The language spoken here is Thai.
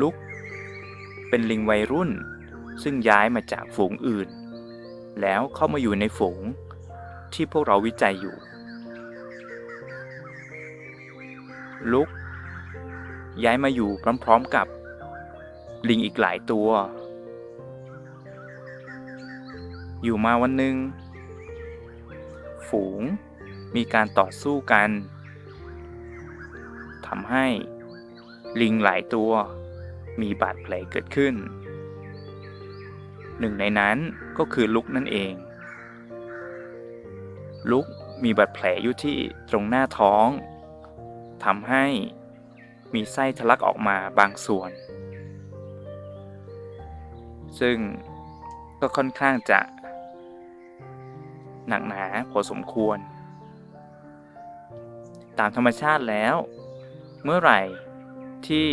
ลุก เป็นลิงวัยรุ่น ซึ่งย้ายมาจากฝูงอื่น แล้วเข้ามาอยู่ในฝูงที่พวกเราวิจัยอยู่ ลุก ย้ายมาอยู่พร้อมๆกับ ลิงอีกหลายตัว อยู่มาวันหนึ่ง ฝูงมีการต่อสู้กันทำให้ลิงหลายตัว มีบาดแผลเกิดขึ้น หนึ่งในนั้นก็คือลุกนั่นเอง ลุกมีบาดแผลอยู่ที่ตรงหน้าท้องทำให้มีไส้ทะลักออกมาบางส่วน ซึ่งก็ค่อนข้างจะหนักหนาพอสมควร ตามธรรมชาติแล้ว เมื่อไหร่ที่